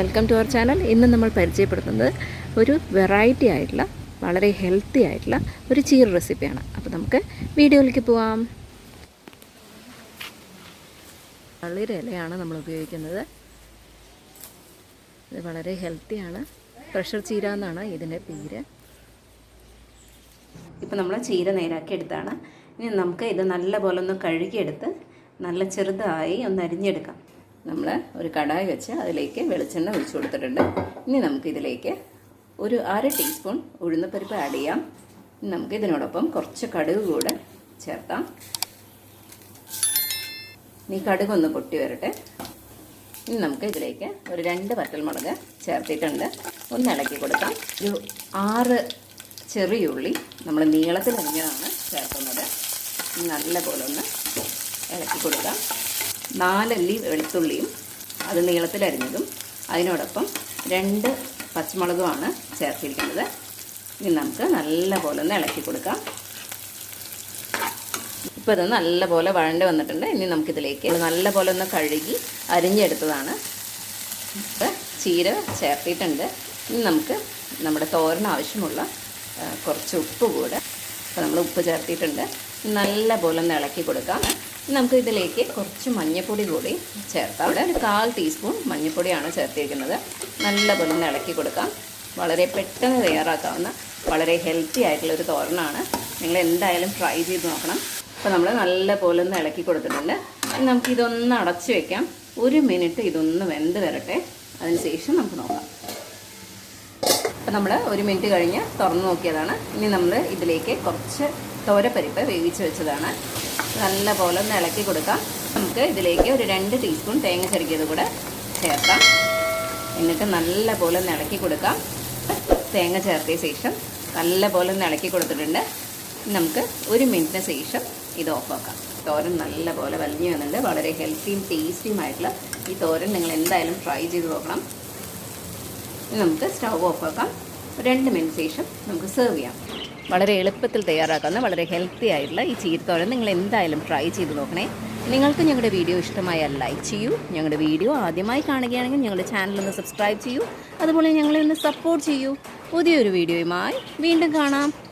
Welcome to our channel ഇന്ന് നമ്മൾ പരിചയപ്പെടുത്തുന്നത് ഒരു വെറൈറ്റി ആയിട്ടുള്ള വളരെ ഹെൽത്തി ആയിട്ടുള്ള ഒരു ചീർ റെസിപ്പിയാണ് അപ്പോൾ നമുക്ക് വീഡിയോയിലേക്ക് പോവാം. തളിര ഇലയാണ് നമ്മൾ ഉപയോഗിക്കുന്നത്. ഇത് വളരെ ഹെൽത്തിയാണ് പ്രഷർ ചീര എന്നാണ് ഇതിന്റെ പേര്. ഇപ്പം നമ്മൾ ചീര നേരാക്കി എടുത്താണ്. ഇനി നമുക്ക് ഇത് നല്ലപോലെ ഒന്ന് കഴുകിയെടുത്ത് നല്ല ചെറുതായി ഒന്ന് അരിഞ്ഞെടുക്കാം. നമ്മൾ ഒരു കടായി വെച്ച് അതിലേക്ക് വെളിച്ചെണ്ണ ഒഴിച്ചു കൊടുത്തിട്ടുണ്ട്. ഇനി നമുക്ക് ഇതിലേക്ക് ഒരു അര ടീസ്പൂൺ ഉഴുന്നപ്പരിപ്പ് ആഡ് ചെയ്യാം. നമുക്ക് ഇതിനോടൊപ്പം കുറച്ച് കടുക് കൂടെ ചേർക്കാം. ഇനി കടുക് ഒന്ന് പൊട്ടി വരട്ടെ. ഇനി നമുക്ക് ഇതിലേക്ക് ഒരു രണ്ട് വറ്റൽമുളക് ചേർത്തിട്ടുണ്ട്. ഒന്ന് ഇളക്കി കൊടുക്കാം. ഒരു ആറ് ചെറിയുള്ളി നമ്മൾ നീളത്തിൽ അരിഞ്ഞതാണ് ചേർക്കുന്നത്. നല്ല പോലെ ഒന്ന് ഇളക്കി കൊടുക്കാം. നാലല്ലി വെളുത്തുള്ളിയും അത് നീളത്തിൽ അരിഞ്ഞതും അതിനോടൊപ്പം രണ്ട് പച്ചമുളകുമാണ് ചേർത്തിരിക്കുന്നത്. ഇനി നമുക്ക് നല്ലപോലെ ഒന്ന് ഇളക്കി കൊടുക്കാം. ഇപ്പോൾ ഇത് നല്ലപോലെ വഴണ്ട് വന്നിട്ടുണ്ട്. ഇനി നമുക്കിതിലേക്ക് നല്ല പോലെ ഒന്ന് കഴുകി അരിഞ്ഞെടുത്തതാണ്. ഇപ്പോൾ ചീര ചേർത്തിട്ടുണ്ട്. ഇനി നമുക്ക് നമ്മുടെ തോരന് ആവശ്യമുള്ള കുറച്ച് ഉപ്പ് കൂടെ അപ്പോൾ നമ്മൾ ഉപ്പ് ചേർത്തിട്ടുണ്ട്. നല്ല പോലെ ഒന്ന് ഇളക്കി കൊടുക്കാം. നമുക്ക് ഇതിലേക്ക് കുറച്ച് മഞ്ഞൾപ്പൊടി കൂടി ചേർത്താം അവിടെ ഒരു കാൽ ടീസ്പൂൺ മഞ്ഞൾപ്പൊടിയാണ് ചേർത്തിരിക്കുന്നത്. നല്ല പോലെ ഒന്ന് ഇളക്കി കൊടുക്കാം. വളരെ പെട്ടെന്ന് തയ്യാറാക്കാവുന്ന വളരെ ഹെൽത്തി ആയിട്ടുള്ള ഒരു തോരനാണ്. നിങ്ങൾ എന്തായാലും ട്രൈ ചെയ്ത് നോക്കണം. അപ്പോൾ നമ്മൾ നല്ല പോലെ ഒന്ന് ഇളക്കി കൊടുത്തിട്ടുണ്ട്. നമുക്കിതൊന്ന് അടച്ചു വയ്ക്കാം ഒരു മിനിറ്റ് ഇതൊന്ന് വെന്ത് വരട്ടെ. അതിനുശേഷം നമുക്ക് നോക്കാം. അപ്പോൾ നമ്മൾ ഒരു മിനിറ്റ് കഴിഞ്ഞ് തുറന്ന് നോക്കിയതാണ്. ഇനി നമ്മൾ ഇതിലേക്ക് കുറച്ച് തോരപ്പരിപ്പ് വേവിച്ച് വെച്ചതാണ്. നല്ല പോലെ ഒന്ന് ഇളക്കി കൊടുക്കാം. നമുക്ക് ഇതിലേക്ക് ഒരു രണ്ട് ടീസ്പൂൺ തേങ്ങ ചെറുക്കിയത് കൂടെ ചേർക്കാം. എന്നിട്ട് നല്ല പോലെ ഒന്ന് ഇളക്കി കൊടുക്കാം. തേങ്ങ ചേർത്തിയ ശേഷം നല്ല പോലെ ഒന്ന് ഇളക്കി കൊടുത്തിട്ടുണ്ട്. നമുക്ക് ഒരു മിനിറ്റിന് ശേഷം ഇത് ഓഫാക്കാം തോരൻ നല്ല പോലെ വലിഞ്ഞു വന്നിട്ടുണ്ട് വളരെ ഹെൽത്തിയും ടേസ്റ്റിയുമായിട്ടുള്ള ഈ തോരൻ നിങ്ങൾ എന്തായാലും ട്രൈ ചെയ്ത് നോക്കണം. നമുക്ക് സ്റ്റൗ ഓഫ് ആക്കാം. രണ്ട് മിനിറ്റ് ശേഷം നമുക്ക് സെർവ് ചെയ്യാം. വളരെ എളുപ്പത്തിൽ തയ്യാറാക്കുന്ന വളരെ ഹെൽത്തി ആയിട്ടുള്ള ഈ ചീരത്തോരൻ നിങ്ങൾ എന്തായാലും ട്രൈ ചെയ്ത് നോക്കണേ. നിങ്ങൾക്ക് ഞങ്ങളുടെ വീഡിയോ ഇഷ്ടമായാൽ ലൈക്ക് ചെയ്യൂ. ഞങ്ങളുടെ വീഡിയോ ആദ്യമായി കാണുകയാണെങ്കിൽ ഞങ്ങളുടെ ചാനൽ ഒന്ന് സബ്സ്ക്രൈബ് ചെയ്യൂ. അതുപോലെ ഞങ്ങളെ ഒന്ന് സപ്പോർട്ട് ചെയ്യൂ. പുതിയൊരു വീഡിയോയുമായി വീണ്ടും കാണാം.